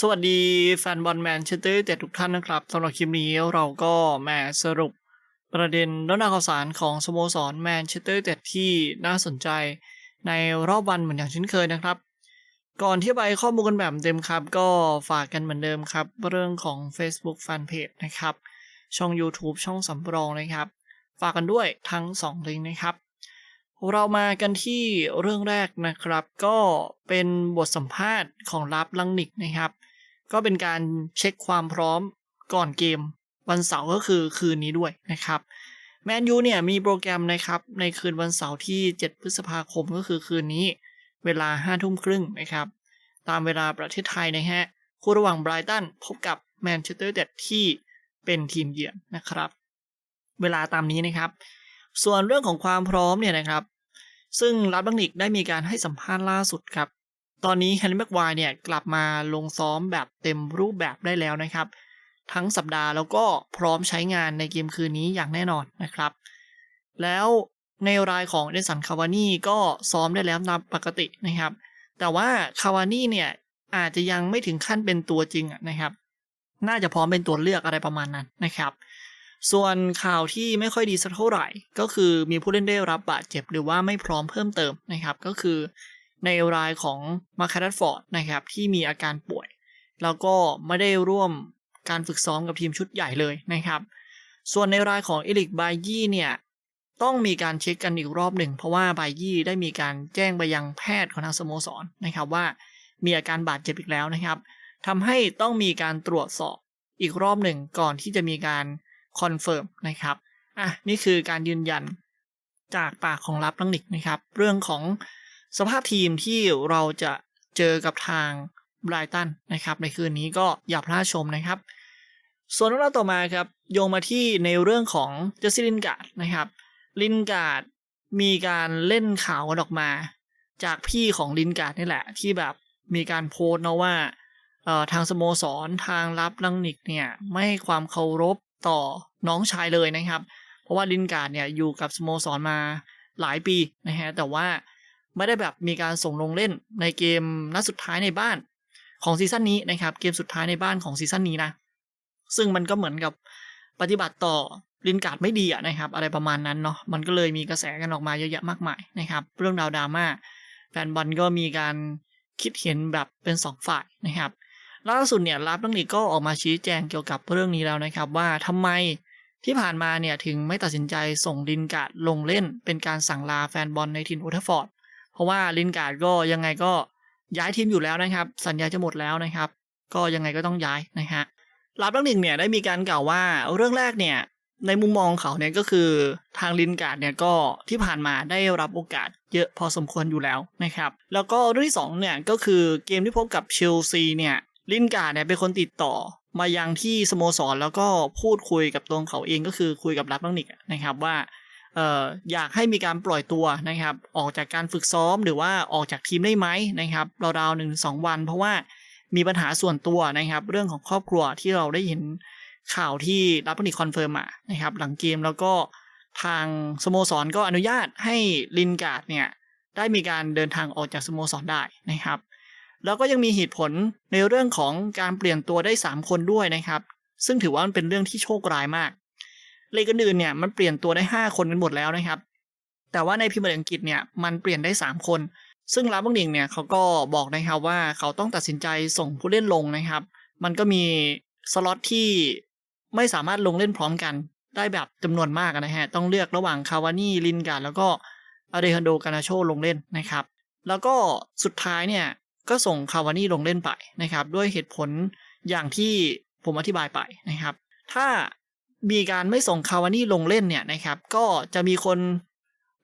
สวัสดีแฟนบอลแมนเชสเตอร์แต่ทุกท่านนะครับสำหรับคลิปนี้เราก็มาสรุปประเด็นเรื่องราวข่าวสารของสโมสรแมนเชสเตอร์แต่ที่น่าสนใจในรอบวันเหมือนอย่างเช่นเคยนะครับ ก่อนที่ไปข้อมูลกันแบบเต็มครับ ก็ฝากกันเหมือนเดิมครับ เรื่องของ Facebook Fanpage นะครับ ช่อง YouTube ช่องสำรองนะครับ ฝากกันด้วยทั้ง 2 ลิงก์นะครับ เรามากันที่เรื่องแรกนะครับ ก็เป็นบทสัมภาษณ์ของรับลังนิกนะครับ ก็เป็นการเช็คความพร้อมก่อนเกมวันเสาร์ก็คือคืนนี้ด้วยนะครับแมนยูเนี่ยมีโปรแกรมนะครับ ในคืนวันเสาร์ที่ 7 พฤษภาคมก็คือคืนนี้ เวลา5ทุ่มครึ่งนะครับ ตามเวลาประเทศไทยนะฮะคู่ระหว่างไบรตันพบกับแมนเชสเตอร์ยูไนเต็ดที่เป็นทีมเยือนนะครับ เวลาตามนี้นะครับ ส่วนเรื่องของความพร้อมเนี่ยนะครับ ซึ่งรัฐบังนิกได้มีการให้สัมภาษณ์ล่าสุดครับ ตอนนี้แฮร์รี่แม็กควายเนี่ยกลับมาลงซ้อมแบบเต็มรูปแบบได้แล้วนะครับ ทั้งสัปดาห์แล้วก็พร้อมใช้งานในเกมคืนนี้อย่างแน่นอนนะครับ แล้วในรายของเดนสันคาวานี่ก็ซ้อมได้แล้วตามปกตินะครับ แต่ว่าคาวานี่เนี่ยอาจจะยังไม่ถึงขั้นเป็นตัวจริงนะครับ น่าจะพร้อมเป็นตัวเลือกอะไรประมาณนั้นนะครับ ส่วนข่าวที่ไม่ค่อยดีสักเท่าไหร่ ก็คือมีผู้เล่นได้รับบาดเจ็บหรือว่าไม่พร้อมเพิ่มเติมนะครับก็คือในรายของมาคาร์ฟอร์ดนะครับที่มีอาการป่วย แล้วก็ไม่ได้ร่วมการฝึกซ้อมกับทีมชุดใหญ่เลยนะครับ ส่วนในรายของเอลิกบายี่เนี่ยต้องมีการเช็คกันอีกรอบหนึ่ง เพราะว่าบายี่ได้มีการแจ้งไปยังแพทย์ของทางสโมสรนะครับว่ามีอาการบาดเจ็บอีกแล้วนะครับทำให้ต้องมีการตรวจสอบอีกรอบหนึ่งก่อนที่จะมีการ คอนเฟิร์มนะครับอะนี่คือการยืนยันจากปากของรับลังนิกนะครับ เรื่องของสภาพทีมที่เราจะเจอกับทางไบรตันนะครับในคืนนี้ก็อย่าพลาดชมนะครับ ส่วนเรื่องต่อมาครับโยงมาที่ในเรื่องของเจสซี่ลินการ์ดนะครับลินการ์ดมีการเล่นข่าวกันออกมา จากพี่ของลินการ์ดนี่แหละ ที่แบบมีการโพสต์นะว่าทางสโมสรทางรับลังนิกเนี่ยไม่ให้ความเคารพ ต่อน้องชายเลยนะครับ เพราะว่าลินการ์ดเนี่ยอยู่กับสโมสรมาหลายปีนะฮะแต่ว่าไม่ได้แบบมีการส่งลงเล่นในเกมนัดสุดท้ายในบ้านของซีซั่นนี้นะครับ เกมสุดท้ายในบ้านของซีซั่นนี้นะ ซึ่งมันก็เหมือนกับปฏิบัติต่อลินการ์ดไม่ดีอะนะครับ อะไรประมาณนั้นเนาะมันก็เลยมีกระแสกันออกมาเยอะแยะมากมายนะครับ เรื่องราวดราม่าแฟนบอลก็มีการคิดเห็นแบบเป็นสองฝ่ายนะครับ ล่าสุดเนี่ยรับตั้งนี้ก็ออกมาชี้แจงเกี่ยวกับเรื่องนี้แล้วนะครับ ว่าทำไมที่ผ่านมาเนี่ยถึงไม่ตัดสินใจส่งลินการ์ดลงเล่น เป็นการสั่งลาแฟนบอลในทีมโอเทฟอร์ดเพราะว่าลินการ์ดก็ยังไงก็ย้ายทีมอยู่แล้วนะครับ สัญญาจะหมดแล้วนะครับ ก็ยังไงก็ต้องย้ายนะฮะรับตั้งหนึ่งเนี่ยได้มีการกล่าวว่าเรื่องแรกเนี่ยในมุมมองเขาเนี่ยก็คือทางลินการ์ดเนี่ยก็ที่ผ่านมาได้รับโอกาสเยอะพอสมควรอยู่แล้วนะครับ แล้วก็เรื่องที่สองเนี่ยก็คือเกมที่พบกับเชลซีเนี่ย ลินการ์ดเนี่ยเป็นคนติดต่อมายังที่สโมสรแล้วก็พูดคุยกับตัวเขาเองก็คือคุยกับรับตั้งนิกนะครับว่าเอออยากให้มีการปล่อยตัวนะครับ ออกจากการฝึกซ้อมหรือว่าออกจากทีมได้ไหมนะครับราวๆหนึ่งสองวัน เพราะว่ามีปัญหาส่วนตัวนะครับ เรื่องของครอบครัวที่เราได้เห็นข่าวที่รับนิกคอนเฟิร์มมานะครับ หลังเกมแล้วก็ทางสโมสรก็อนุญาตให้ลินการ์ดเนี่ยได้มีการเดินทางออกจากสโมสรได้นะครับ แล้วก็ยังมีเหตุผลในเรื่องของการเปลี่ยนตัวได้ 3 คนด้วยนะครับ ซึ่งถือว่ามันเป็นเรื่องที่โชคร้ายมากเลกอื่นเนี่ยมันเปลี่ยนตัวได้ 5 คนกันหมดแล้วนะครับ แต่ว่าในพิมพ์อังกฤษเนี่ยมันเปลี่ยนได้ 3 คน ซึ่งลาบังดิงเนี่ยเขาก็บอกนะครับว่าเขาต้องตัดสินใจส่งผู้เล่นลงนะครับ มันก็มีสล็อตที่ไม่สามารถลงเล่นพร้อมกันได้แบบจำนวนมากนะฮะ ต้องเลือกระหว่างคาวานี่ลินการ์ดแล้วก็อาเดฮันโดกานาโชลงเล่นนะครับ แล้วก็สุดท้ายเนี่ย ก็ส่งคาวานี่ลงเล่นไปนะครับ ด้วยเหตุผลอย่างที่ผมอธิบายไปนะครับ ถ้ามีการไม่ส่งคาวานี่ลงเล่นเนี่ยนะครับ ก็จะมีคน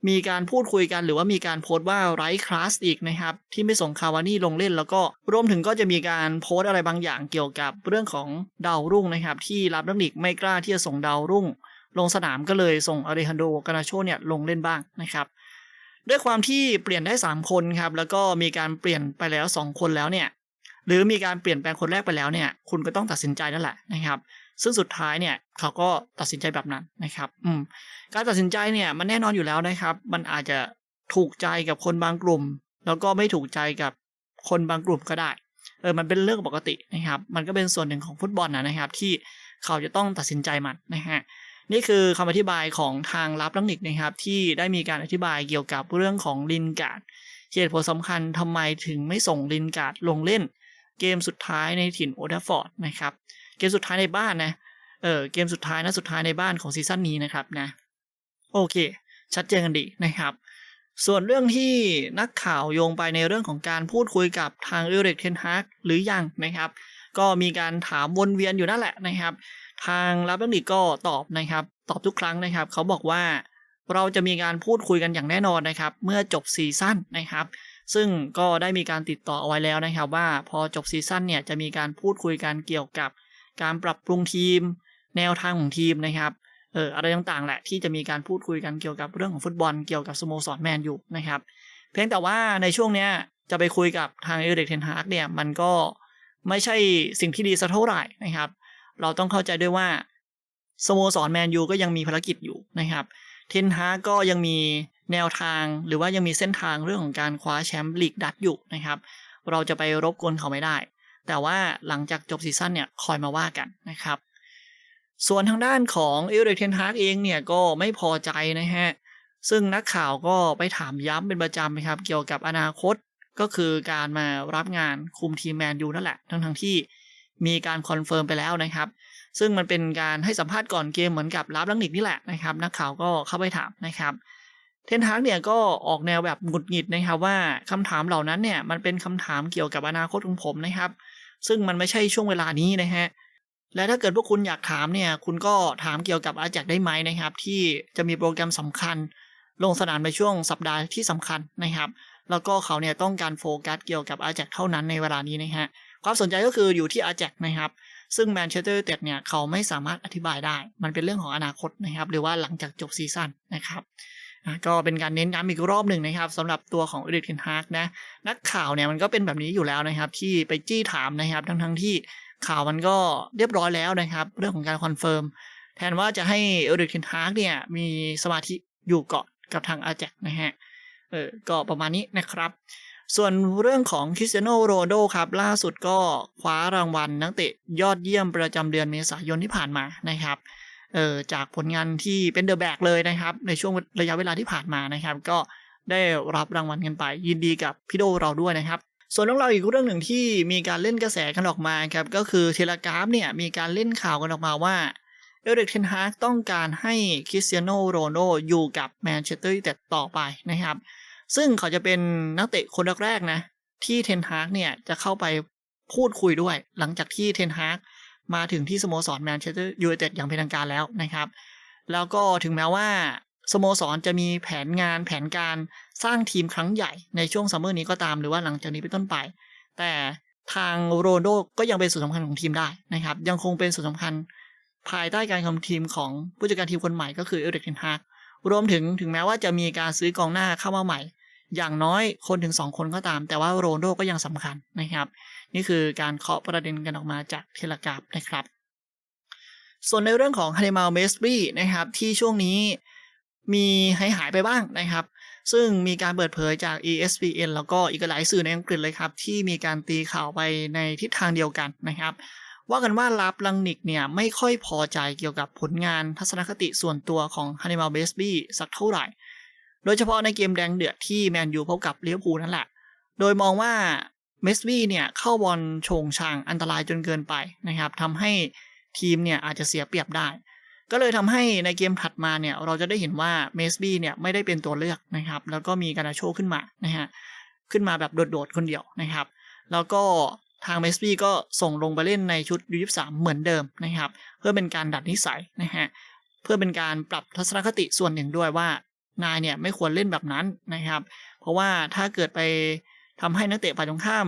มีการพูดคุยกันหรือว่ามีการโพสต์ว่าไร้คลาสอีกนะครับ ที่ไม่ส่งคาวานี่ลงเล่น แล้วก็รวมถึงก็จะมีการโพสต์อะไรบางอย่างเกี่ยวกับเรื่องของดาวรุ่งนะครับ ที่รับน้ำหนิกไม่กล้าที่จะส่งดาวรุ่ง ลงสนามก็เลยส่งอาริฮันโดกานาโชเนี่ยลงเล่นบ้างนะครับ ด้วยความที่เปลี่ยนได้ 3 คนครับ แล้วก็มีการเปลี่ยนไปแล้ว 2 คนแล้วเนี่ย หรือมีการเปลี่ยนแปลงคนแรกไปแล้วเนี่ย คุณก็ต้องตัดสินใจนั่นแหละนะครับ ซึ่งสุดท้ายเนี่ยเขาก็ตัดสินใจแบบนั้นนะครับ อืม การตัดสินใจเนี่ยมันแน่นอนอยู่แล้วนะครับ มันอาจจะถูกใจกับคนบางกลุ่ม แล้วก็ไม่ถูกใจกับคนบางกลุ่มก็ได้ เออ มันเป็นเรื่องปกตินะครับ มันก็เป็นส่วนหนึ่งของฟุตบอลนะนะครับ ที่เขาจะต้องตัดสินใจมันนะฮะ นี่คือคำอธิบายของทางลับลังนิกนะครับ ที่ได้มีการอธิบายเกี่ยวกับเรื่องของลินการ์ดเหตุผลสำคัญทำไมถึงไม่ส่งลินการ์ดลงเล่น เกมสุดท้ายในถิ่นโอเดฟฟอร์ดนะครับ เกมสุดท้ายในบ้านนะเออเกมสุดท้ายนะสุดท้ายในบ้านของซีซั่นนี้นะครับนะโอเค ชัดเจนกันดีนะครับส่วนเรื่องที่นักข่าวโยงไปในเรื่องของการพูดคุยกับทางเอริกเทนฮากหรือยังนะครับ ก็มีการถามวนเวียนอยู่นั่นแหละนะครับ ทางลับเบนิกก็ตอบนะครับ ตอบทุกครั้งนะครับ เขาบอกว่าเราจะมีการพูดคุยกันอย่างแน่นอนนะครับ เมื่อจบซีซั่นนะครับ ซึ่งก็ได้มีการติดต่อเอาไว้แล้วนะครับ ว่าพอจบซีซั่นเนี่ยจะมีการพูดคุยกันเกี่ยวกับ การปรับปรุงทีม แนวทางของทีมนะครับเอออะไรต่างๆแหละที่จะมีการพูดคุยกันเกี่ยวกับเรื่องของฟุตบอลเกี่ยวกับสโมสรแมนอยู่นะครับ เพียงแต่ว่าในช่วงเนี้ยจะไปคุยกับทางเอริกเทนฮาร์กเนี่ยมันก็ไม่ใช่สิ่งที่ดีสักเท่าไหร่นะครับ เราต้องเข้าใจด้วยว่าสโมสรแมนยูก็ยังมีภารกิจอยู่นะครับ เทนฮากก็ยังมีแนวทางหรือว่ายังมีเส้นทางเรื่องของการคว้าแชมป์ลีกดัตอยู่นะครับ เราจะไปรบกวนเขาไม่ได้ แต่ว่าหลังจากจบซีซั่นเนี่ยคอยมาว่ากันนะครับ ส่วนทางด้านของเอริกเทนฮากเองเนี่ยก็ไม่พอใจนะฮะ ซึ่งนักข่าวก็ไปถามย้ำเป็นประจำนะครับ เกี่ยวกับอนาคตก็คือการมารับงานคุมทีมแมนยูนั่นแหละ ทั้งทั้งที่ มีการคอนเฟิร์มไปแล้วนะครับ ซึ่งมันเป็นการให้สัมภาษณ์ก่อนเกมเหมือนกับรับลังนิกนี่แหละนะครับ นักข่าวก็เข้าไปถามนะครับ เทนฮากเนี่ยก็ออกแนวแบบหงุดหงิดนะครับว่าคำถามเหล่านั้นเนี่ยมันเป็นคำถามเกี่ยวกับอนาคตของผมนะครับ ซึ่งมันไม่ใช่ช่วงเวลานี้นะฮะและถ้าเกิดพวกคุณอยากถามเนี่ยคุณก็ถามเกี่ยวกับอาแจกได้ไหมนะครับ ที่จะมีโปรแกรมสำคัญ ลงสนามในช่วงสัปดาห์ที่สำคัญนะครับ แล้วก็เขาเนี่ยต้องการโฟกัสเกี่ยวกับอาแจกเท่านั้นในเวลานี้นะฮะ ความสนใจก็คืออยู่ที่อาแจกนะครับ ซึ่งแมนเชสเตอร์ยูไนเต็ดเนี่ยเขาไม่สามารถอธิบายได้ มันเป็นเรื่องของอนาคตนะครับ หรือว่าหลังจากจบซีซั่นนะครับก็เป็นการเน้นย้ำอีกรอบหนึ่งนะครับสำหรับตัวของเอริกเทนฮากนะนักข่าวเนี่ยมันก็เป็นแบบนี้อยู่แล้วนะครับ ที่ไปจี้ถามนะครับ ทั้งทั้งที่ข่าวมันก็เรียบร้อยแล้วนะครับ เรื่องของการคอนเฟิร์มแทนว่าจะให้เอริกเทนฮากเนี่ยมีสมาธิอยู่เกาะกับทางอาแจกนะฮะเออก็ประมาณนี้นะครับ ส่วนเรื่องของคริสเตียโนโรโดครับ ล่าสุดก็คว้ารางวัลนักเตะยอดเยี่ยมประจำเดือนเมษายนที่ผ่านมานะครับเออจากผลงานที่เป็นเดอะแบกเลยนะครับ ในช่วงระยะเวลาที่ผ่านมานะครับ ก็ได้รับรางวัลกันไป ยินดีกับพี่โดเราด้วยนะครับ ส่วนเรื่องราอีกเรื่องหนึ่งที่มีการเล่นกระแสกันออกมาครับก็คือเทเลกราฟเนี่ยมีการเล่นข่าวกันออกมาว่าเอริกเทนฮากต้องการให้คริสเตียโนโรโดอยู่กับแมนเชสเตอร์ยูไนเต็ดต่อไปนะครับ ซึ่งเขาจะเป็นนักเตะคนแรกๆนะ ที่เทนฮากเนี่ยจะเข้าไปพูดคุยด้วย หลังจากที่เทนฮากมาถึงที่สโมสรแมนเชสเตอร์ยูไนเต็ดอย่างเป็นทางการแล้วนะครับ แล้วก็ถึงแม้ว่าสโมสรจะมีแผนงานแผนการสร้างทีมครั้งใหญ่ในช่วงซัมเมอร์นี้ก็ตามหรือว่าหลังจากนี้เป็นต้นไป แต่ทางโรนโดก็ยังเป็นส่วนสำคัญของทีมได้นะครับ ยังคงเป็นส่วนสำคัญภายใต้การคุมทีมของผู้จัดการทีมคนใหม่ก็คือเอริกเทนฮากรวมถึงถึงแม้ว่าจะมีการซื้อกองหน้าเข้ามาใหม่ อย่างน้อยคนถึง 2 คนก็ตาม แต่ว่าโรนโดก็ยังสำคัญนะครับ นี่คือการเคาะประเด็นกันออกมาจากเทเลกราฟนะครับ ส่วนในเรื่องของฮันเดมาลเมสบรีนะครับ ที่ช่วงนี้มีหายหายไปบ้างนะครับ ซึ่งมีการเปิดเผยจาก ESPN แล้วก็อีกหลายสื่อในอังกฤษเลยครับ ที่มีการตีข่าวไปในทิศทางเดียวกันนะครับ ว่ากันว่าลับลังนิกเนี่ยไม่ค่อยพอใจเกี่ยวกับผลงานทัศนคติส่วนตัวของฮันเดมาลเบสบี้สักเท่าไหร่ โดยเฉพาะในเกมแดงเดือดที่แมนยูพบกับลิเวพูนั่นแหละ โดยมองว่าเมสบี้เนี่ยเข้าบอลโฉงชางอันตรายจนเกินไปนะครับทำให้ทีมเนี่ยอาจจะเสียเปรียบได้ ก็เลยทำให้ในเกมถัดมาเนี่ยเราจะได้เห็นว่าเมสบี้เนี่ยไม่ได้เป็นตัวเลือกนะครับ แล้วก็มีการาโชขึ้นมานะฮะขึ้นมาแบบโดดๆคนเดียวนะครับ แล้วก็ทางเมสบี้ก็ส่งลงไปเล่นในชุดยูยี่สามเหมือนเดิมนะครับ เพื่อเป็นการดัดนิสัยนะฮะเพื่อเป็นการปรับทัศนคติส่วนหนึ่งด้วยว่า นายเนี่ยไม่ควรเล่นแบบนั้นนะครับ เพราะว่าถ้าเกิดไปทำให้นักเตะฝ่ายตรงข้าม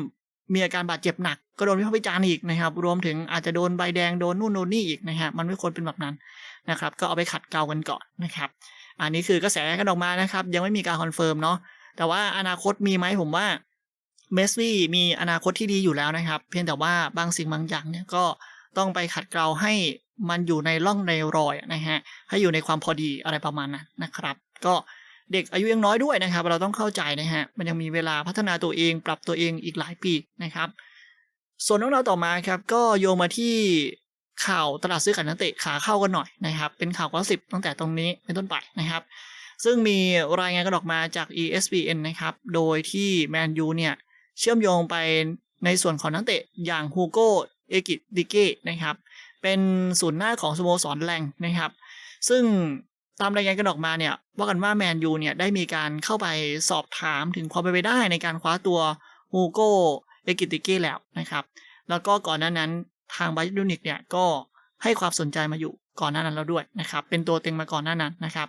มีอาการบาดเจ็บหนัก ก็โดนวิพากษ์วิจารณ์อีกนะครับ รวมถึงอาจจะโดนใบแดงโดนนู่นโดนนี่อีกนะฮะมันไม่ควรเป็นแบบนั้นนะครับ ก็เอาไปขัดเกลากันก่อนนะครับ อันนี้คือกระแสกันออกมานะครับ ยังไม่มีการคอนเฟิร์มเนาะแต่ว่าอนาคตมีไหมผมว่าเมสซี่มีอนาคตที่ดีอยู่แล้วนะครับ เพียงแต่ว่าบางสิ่งบางอย่างเนี่ยก็ต้องไปขัดเกลาให้มันอยู่ในร่องในรอยนะฮะให้อยู่ในความพอดีอะไรประมาณนั้นนะครับ ก็เด็กอายุยังน้อยด้วยนะครับ เราต้องเข้าใจนะฮะมันยังมีเวลาพัฒนาตัวเอง ปรับตัวเองอีกหลายปีนะครับ ส่วนเรื่องราวต่อมาครับ ก็โยงมาที่ข่าวตลาดซื้อขายนักเตะขาเข้ากันหน่อยนะครับ เป็นข่าวก้อสิบตั้งแต่ตรงนี้เป็นต้นไปนะครับ ซึ่งมีรายงานกันออกมาจาก ESPN นะครับ โดยที่แมนยูเนี่ยเชื่อมโยงไปในส่วนของนักเตะอย่างฮูโกเอกิดิเก้นะครับ เป็นศูนย์หน้าของสโมสรแรงนะครับ ซึ่ง ตามรายงานกันออกมาเนี่ยว่ากันว่าแมนยูเนี่ยได้มีการเข้าไปสอบถามถึงความเป็นไปได้ในการคว้าตัวฮูโกเอกิติเก้แล้วนะครับ แล้วก็ก่อนหน้านั้นทางไบรยูนิกเนี่ยก็ให้ความสนใจมาอยู่ก่อนหน้านั้นแล้วด้วยนะครับ เป็นตัวเต็งมาก่อนหน้านั้นนะครับ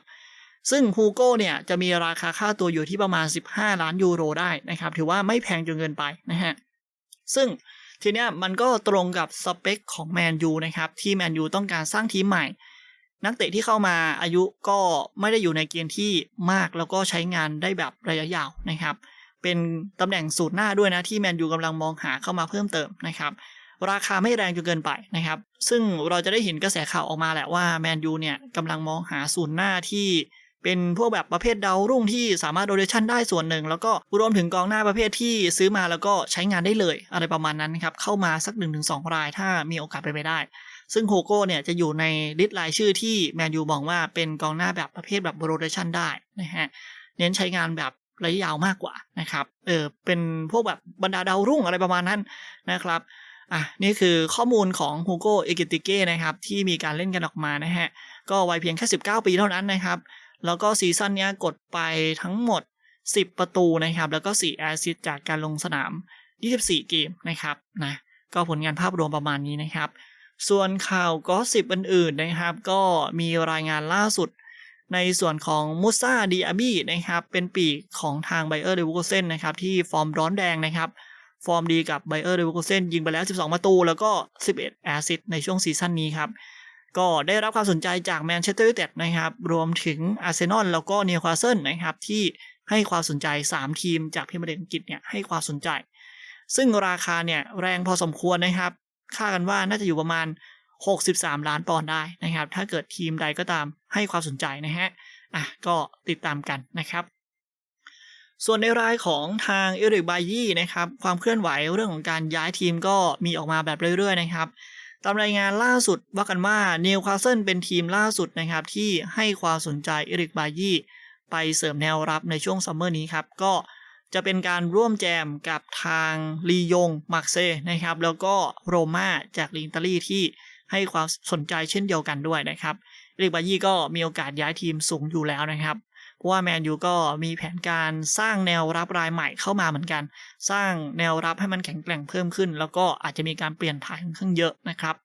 ซึ่งฮูโก้เนี่ยจะมีราคาค่าตัวอยู่ที่ประมาณ 15 ล้านยูโรได้นะครับ ถือว่าไม่แพงจนเกินไปนะฮะ ซึ่งทีเนี้ยมันก็ตรงกับสเปคของแมนยูนะครับ ที่แมนยูต้องการสร้างทีมใหม่ นักเตะที่เข้ามาอายุก็ไม่ได้อยู่ในเกณฑ์ที่มากแล้วก็ใช้งานได้แบบระยะยาวนะครับ เป็นตำแหน่งสูตรหน้าด้วยนะที่แมนยูกำลังมองหาเข้ามาเพิ่มเติมนะครับ ราคาไม่แรงจนเกินไปนะครับ ซึ่งเราจะได้เห็นกระแสข่าวออกมาแหละว่าแมนยูเนี่ยกำลังมองหาสูตรหน้าที่ เป็นพวกแบบประเภทดาวรุ่งที่สามารถโรเดชันได้ส่วนหนึ่ง แล้วก็รวมถึงกองหน้าประเภทที่ซื้อมาแล้วก็ใช้งานได้เลย อะไรประมาณนั้นครับเข้ามาสัก1นถึงสรายถ้ามีโอกาสไปไปได้ ซึ่งโฮโก้เนี่ยจะอยู่ในลิสต์รายชื่อที่แมนยูมองว่าเป็นกองหน้าแบบประเภทแบบโรเดชันได้นะฮะเน้นใช้งานแบบระยะยาวมากกว่านะครับเออเป็นพวกแบบบรรดาดาวรุ่งอะไรประมาณนั้นนะครับอะนี่คือข้อมูลของฮูโก้เอกิติเก้นะครับที่มีการเล่นกันออกมานะฮะก็วัยเพียงแค่ 19 ปีเท่านั้นนะครับ แล้วก็ซีซั่นนี้กดไปทั้งหมด 10 ประตูนะครับ แล้วก็ 4 แอสซิสจากการลงสนาม 24 เกมนะครับนะก็ผลงานภาพรวมประมาณนี้นะครับ ส่วนข่าวก็สิบอื่นๆนะครับ ก็มีรายงานล่าสุดในส่วนของมุซาดีอาบีนะครับ เป็นปีกของทางไบเออร์เดวูโกเซนนะครับ ที่ฟอร์มร้อนแดงนะครับ ฟอร์มดีกับไบเออร์เดวูโกเซนยิงไปแล้ว 12 ประตู แล้วก็ 11 แอสซิสในช่วงซีซั่นนี้ครับ ก็ได้รับความสนใจจากแมนเชสเตอร์ยูไนเต็ดนะครับ รวมถึงอาร์เซนอลแล้วก็นิวคาสเซิลนะครับที่ให้ความสนใจ 3 ทีมจากพรีเมียร์ลีกอังกฤษเนี่ยให้ความสนใจ ซึ่งราคาเนี่ยแรงพอสมควรนะครับคาดกันว่าน่าจะอยู่ประมาณ 63 ล้านปอนด์ได้นะครับ ถ้าเกิดทีมใดก็ตามให้ความสนใจนะฮะอะก็ติดตามกันนะครับส่วนในรายของทางเอริกบายี่นะครับความเคลื่อนไหวเรื่องของการย้ายทีมก็มีออกมาแบบเรื่อยๆนะครับ ตามรายงานล่าสุดว่ากันว่านิวคาสเซิลเป็นทีมล่าสุดนะครับที่ให้ความสนใจเอริกบายี่ไปเสริมแนวรับในช่วงซัมเมอร์นี้ครับ ก็จะเป็นการร่วมแจมกับทางลียงมาร์เซนะครับแล้วก็โรม่าจากลิงอิตาลีที่ให้ความสนใจเช่นเดียวกันด้วยนะครับเอริกบายี่ก็มีโอกาสย้ายทีมสูงอยู่แล้วนะครับ ว่าแมนยูก็มีแผนการสร้างแนวรับรายใหม่เข้ามาเหมือนกัน สร้างแนวรับให้มันแข็งแกร่งเพิ่มขึ้น แล้วก็อาจจะมีการเปลี่ยนถ่ายค่อนข้างเยอะนะครับ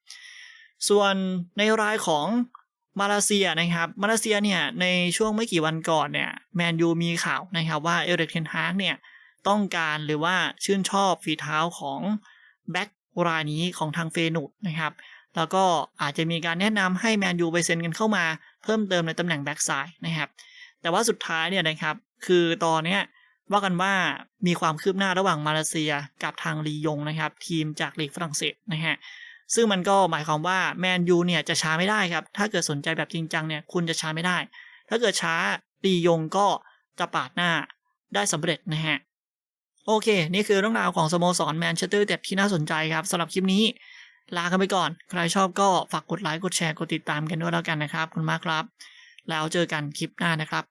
ส่วนในรายของมาเลเซียนะครับมาเลเซียเนี่ยในช่วงไม่กี่วันก่อนเนี่ยแมนยูมีข่าวนะครับว่าเอเรกเทนฮากเนี่ยต้องการหรือว่าชื่นชอบฝีเท้าของแบ็กรายนี้ของทางเฟนูดนะครับแล้วก็อาจจะมีการแนะนำให้แมนยูไปเซ็นกันเข้ามาเพิ่มเติมในตำแหน่งแบ็กซ้ายนะครับ แต่ว่าสุดท้ายเนี่ยนะครับ คือตอนเนี้ยว่ากันว่ามีความคืบหน้าระหว่างมาเลเซียกับทางลียงนะครับ ทีมจากลีกฝรั่งเศสนะฮะซึ่งมันก็หมายความว่าแมนยูเนี่ยจะช้าไม่ได้ครับ ถ้าเกิดสนใจแบบจริงจังเนี่ยคุณจะช้าไม่ได้ ถ้าเกิดช้าลียงก็จะปาดหน้าได้สำเร็จนะฮะโอเค นี่คือเรื่องราวของสโมสรแมนเชสเตอร์เต็ดที่น่าสนใจครับสำหรับคลิปนี้ ลากันไปก่อน ใครชอบก็ฝากกดไลค์กดแชร์กดติดตามกันด้วยแล้วกันนะครับขอบคุณมากครับ แล้วเจอกันคลิปหน้านะครับ